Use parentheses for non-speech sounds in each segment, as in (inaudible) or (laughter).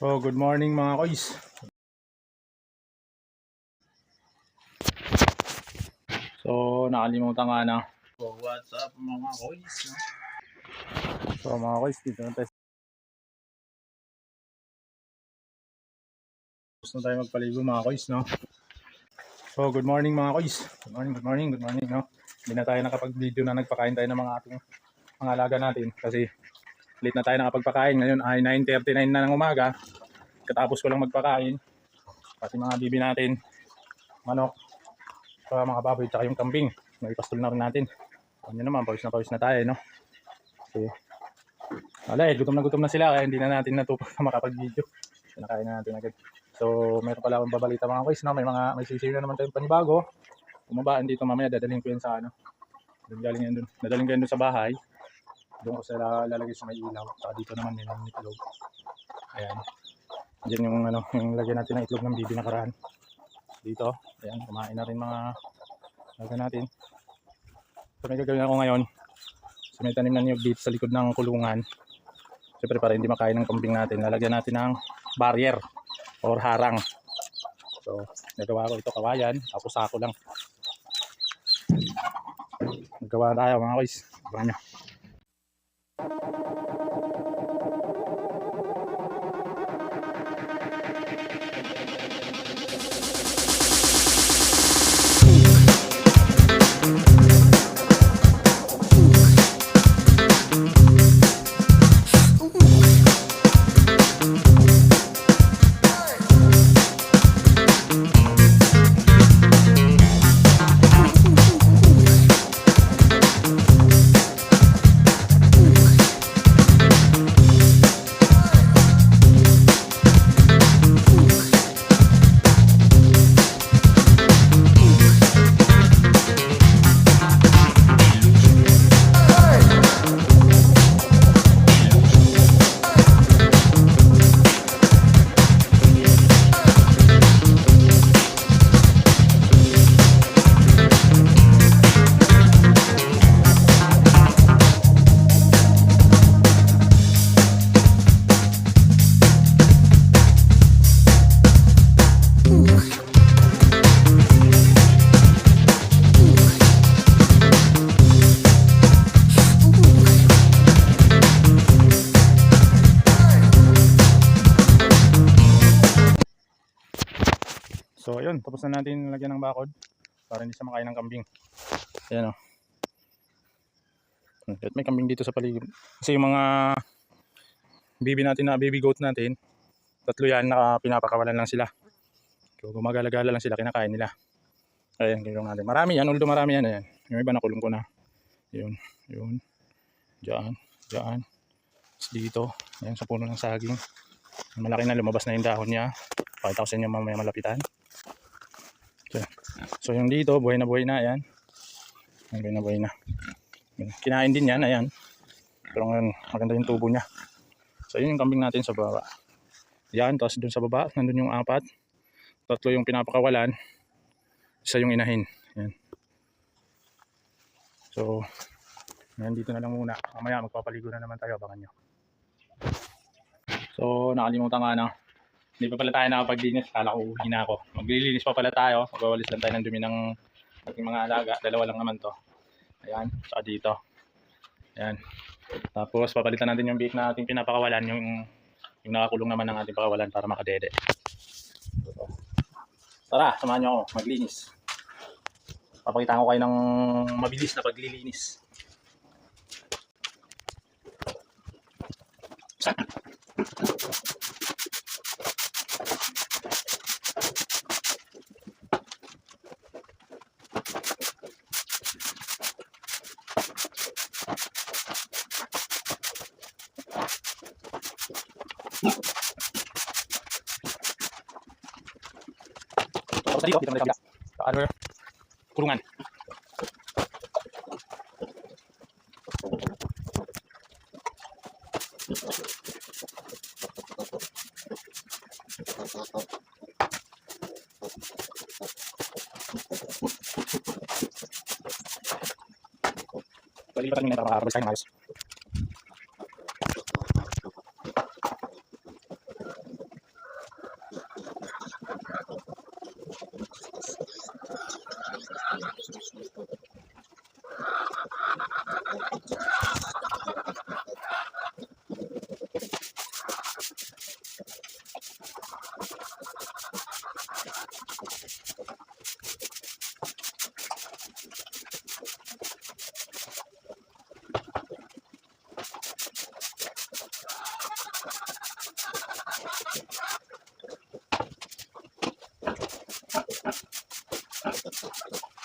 So, good morning mga koys. So, nakalimutan nga na. So, what's up mga koys? So, mga koys, dito na tayo. Gusto na tayo magpaligo mga koys, no? So, good morning mga koys. Good morning, good morning, good morning, no? Hindi na tayo nakapag-video na nagpakain tayo ng mga ating mga alaga natin kasi late na tayo nakapagpakain. Ngayon ay 9.39 na ng umaga. Katapos ko lang magpakain. Kasi mga bibi natin, manok, sa mga baboy, tsaka yung kambing. May pastol na rin natin. Nyo naman, pawis na pawis na tayo, no? Kasi, wala eh, gutom na gutom na sila, kaya hindi na natin natupag na makapag-video. Kinakain na natin agad. So, meron pala akong babalita mga guys, no? May mga, may sisiyo na naman tayong panibago. Bumabaan dito mamaya, dadalhin ko yan sa ano. Dadalhin yan dun. Dadalhin ko yan dun sa bahay. Doon ko sila lalagay sa may ilaw. Saka dito naman may mga itlog. Ayan. Diyan yung ano, (laughs) yung lagyan natin ng itlog ng bibi nakaraan. Dito. Ayan, kumain na rin mga lagyan natin. So may gagawin ako ngayon. So may tanim na niyog dito sa likod ng kulungan. Siyempre para hindi makain ng kambing natin, lalagyan natin ng barrier or harang. So, nagawa ko ito kawayan, tapos sako lang. Nagawa tayo mga guys. Abangan. Tapos na natin lagyan ng bakod para hindi siya makain ng kambing. Ayan o. At may kambing dito sa paligid. Kasi yung mga bibi natin na baby goat natin, tatlo yan, naka, pinapakawalan lang sila. So gumagala-gala lang sila, kinakain nila. Ayan, ganoon natin. Marami yan, although marami yan. Ayan. Yung iba nakulong ko na. Yun, yun. Diyan, diyan. Dito, ayan sa puno ng saging. Malaki na, lumabas na yung dahon niya. Pakita ko sa inyo mamaya malapitan. So yung dito, buhay na buhay na, ayan. Buhay na buhay na. Kinain din yan, ayan. Pero ngayon, maganda yung tubo niya. So yun yung kambing natin sa baba. Yan, tapos dun sa baba, nandun yung apat. Tatlo yung pinapakawalan. Isa yung inahin. Ayan. So, ayan, dito na lang muna. Mamaya magpapaligo na naman tayo, abangan nyo. So, nakalimutan nga na. Hindi pa pala tayo nakapag-linis. Kala ko uwi na ako. Maglilinis pa pala tayo. Magwawalis lang tayo ng dumi ng ating mga alaga. Dalawa lang naman to. Ayan. Saka dito. Ayan. Tapos papalitan natin yung biik na ating pinapakawalan. Yung, yung nakakulong naman ng ating pakawalan para makadede. Tara, samahan nyo ako. Maglinis. Papakita ko kayo ng mabilis na paglilinis. Tapos kabila. Sa other kulungan. Palipatan nyo na para makakabal tayo ng suggestions for the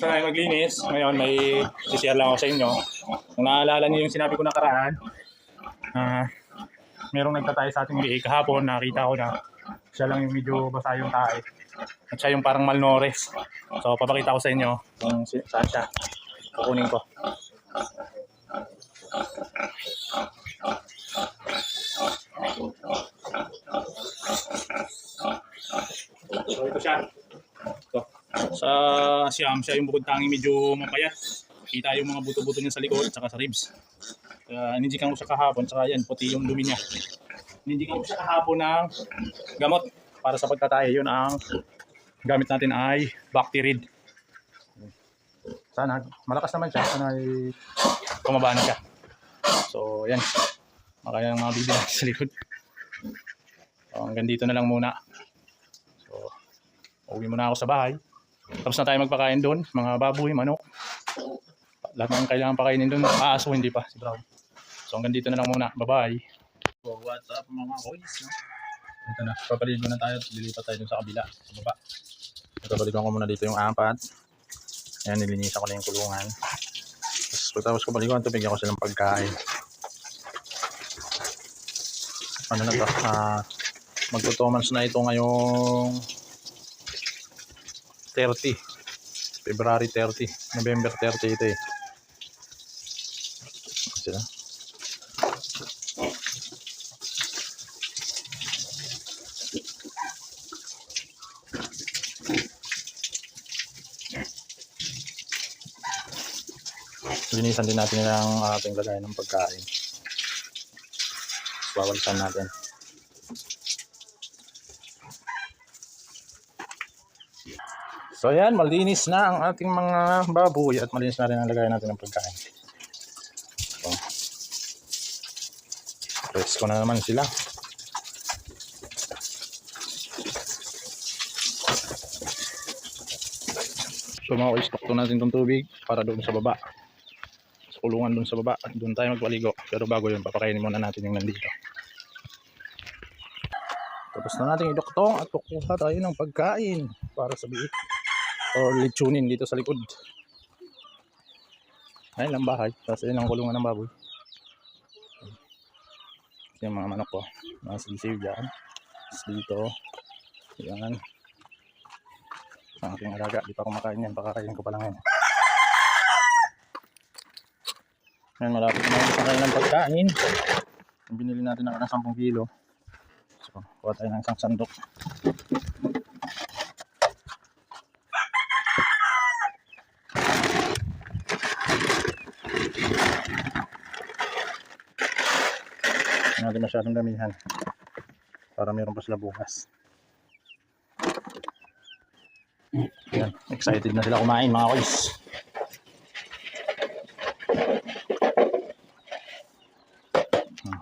tapos na tayo maglinis. Ngayon, may sishare lang ako sa inyo. Kung naalala niyo yung sinabi ko nakaraan, ah, merong nagtatay sa ating liig kahapon, nakita ko na siya lang yung medyo basa yung tae. At siya yung parang malnores. So, papakita ko sa inyo kung saan siya. Kukunin ko. So, ito siya. Ito. Sa Siam, siya yung bukod tanging medyo mapayat. Kita yung mga buto-buto niya sa likod at saka sa ribs. Kaya ninjikan ko siya kahapon, saka yan, puti yung dumi niya. Ninjikan ko siya kahapon ng gamot para sa pagtatay. Yun ang gamit natin ay Bactirid. Sana, malakas naman siya. Sana ay kumaba na siya. So, yan. Makaya ng mga bibi sa likod. So, hanggang dito na lang muna. So, uwi muna ako sa bahay. Tapos na tayo magpakain doon. Mga baboy, manok. Lahat ng kailangan pakainin doon. Aso, hindi pa. Si Brown. So, hanggang dito na lang muna. Bye-bye. So, what's up mga boys? No? Ito na. Papaligo na tayo. at Lilipat tayo dun sa kabila. Sa baba. Ito, balikan ko muna dito yung apat. Ayan, nilinisan ko na yung kulungan. Tapos pagtapos ko balikan, ito bigyan ko silang pagkain. Ano na to? Ah, magtutomans na ito ngayong 30. February 30. November 30 ito eh. Sila. Linisan din natin ang ating lagay ng pagkain. Bawalisan natin. So yan, malinis na ang ating mga baboy at malinis na rin ang lagay natin ng pagkain. So, press ko na naman sila. So mga stock to natin itong tubig para doon sa baba. Sa kulungan doon sa baba. Doon tayo magpaligo. Pero bago yun, papakainin muna natin yung nandito. Tapos na natin idoktong at kukuha tayo ng pagkain para sa biik or lechonin dito sa likod. Ayun lang bahay. Tapos ayun ang kulungan ng baboy. Ito yung mga manok ko. Mga sisiw dyan. Tapos dito. Yan. Ang aking alaga. Di pa kumakain yan. Pakakain ko pa lang yan. Ngayon malapit na yung pakain ng pagkain. Binili natin ng 10 kilo. So, kuha tayo ng isang sandok. Masyadong damihan. Para meron pa sila bukas. Yan. Excited na sila kumain mga koys.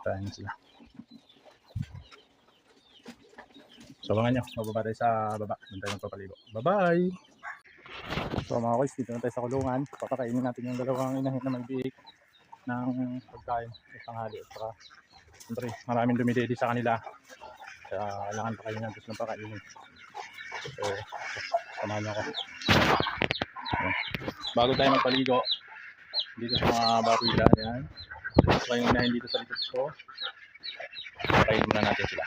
Kain na sila. So abangan nyo, mababa tayo sa baba. Doon tayo magpapaligo. Bye-bye! So mga koys, dito na tayo sa kulungan. Papakainin natin yung dalawang inahin na magbiik ng pagkain sa tanghali. At saka, siyempre, maraming dumidedi sa kanila. Kaya kailangan pakainin natin silang pakainin. So, samahan nyo ako. Bago tayo magpaligo, dito sa mga dyan, yan. Saka yung inahin dito sa likod ko. Pakainin muna natin sila.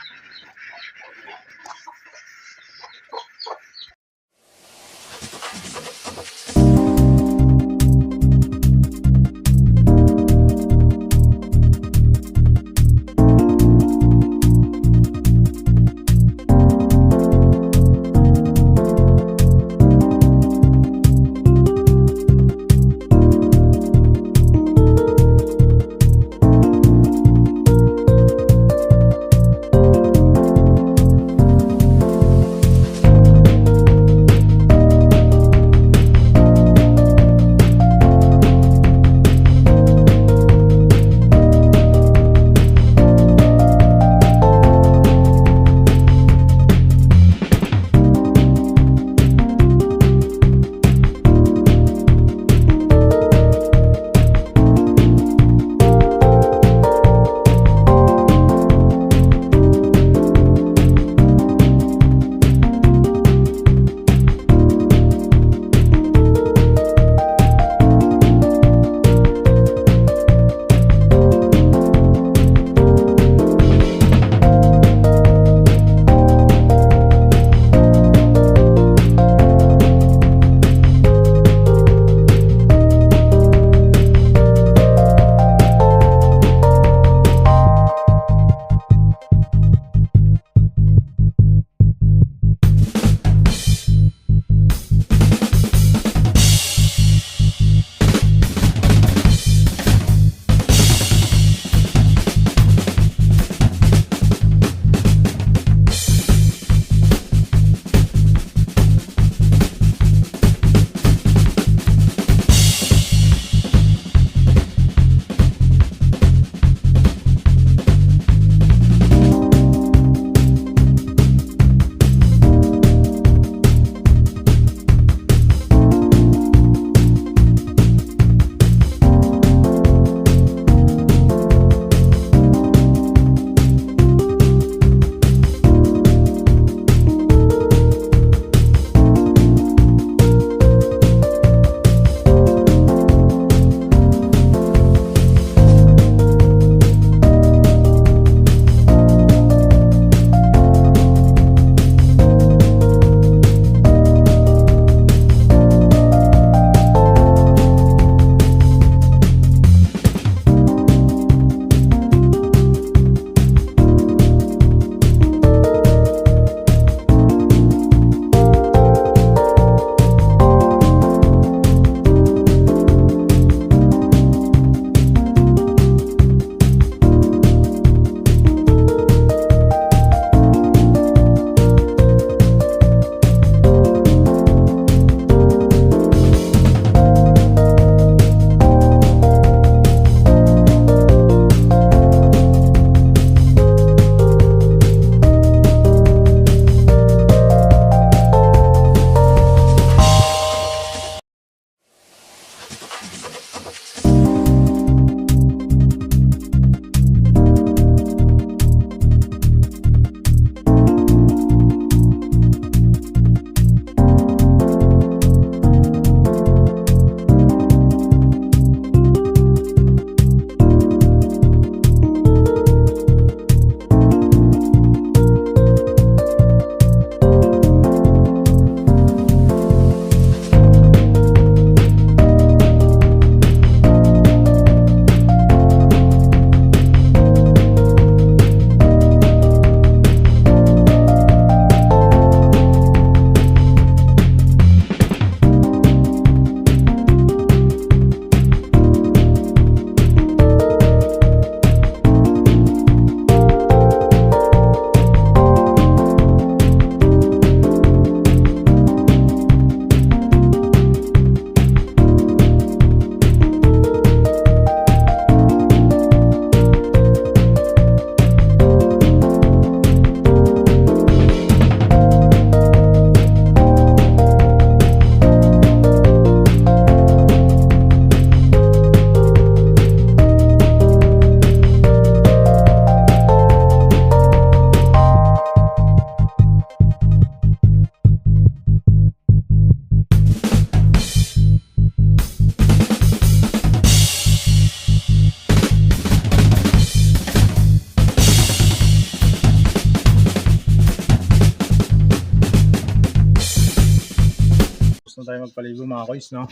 Tayo magpaligo mga kois, no?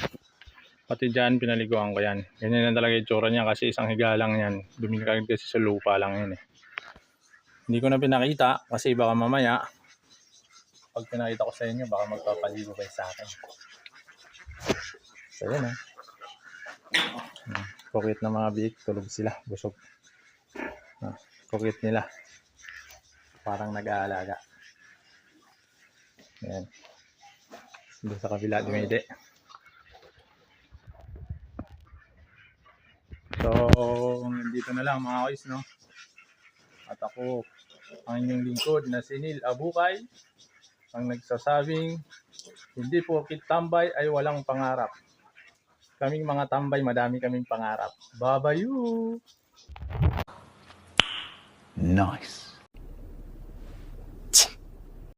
Pati dyan, pinaliguan ko yan. Ganyan lang talaga yung tsura niya kasi isang higa lang yan. Dumikagad kasi sa lupa lang yan eh. Hindi ko na pinakita kasi baka mamaya pag pinakita ko sa inyo, baka magpapaligo kayo sa akin. So, yan eh. Hmm, Kukit na mga biik, tulog sila, busog. Ah, kukit nila. Parang nag-aalaga. Yan. Doon sa kabila, dumide. So, nandito na lang mga guys, no? At ako, ang inyong lingkod na si Neil Abukay, ang nagsasabing, hindi po tambay ay walang pangarap. Kaming mga tambay, madami kaming pangarap. Babayu! Nice.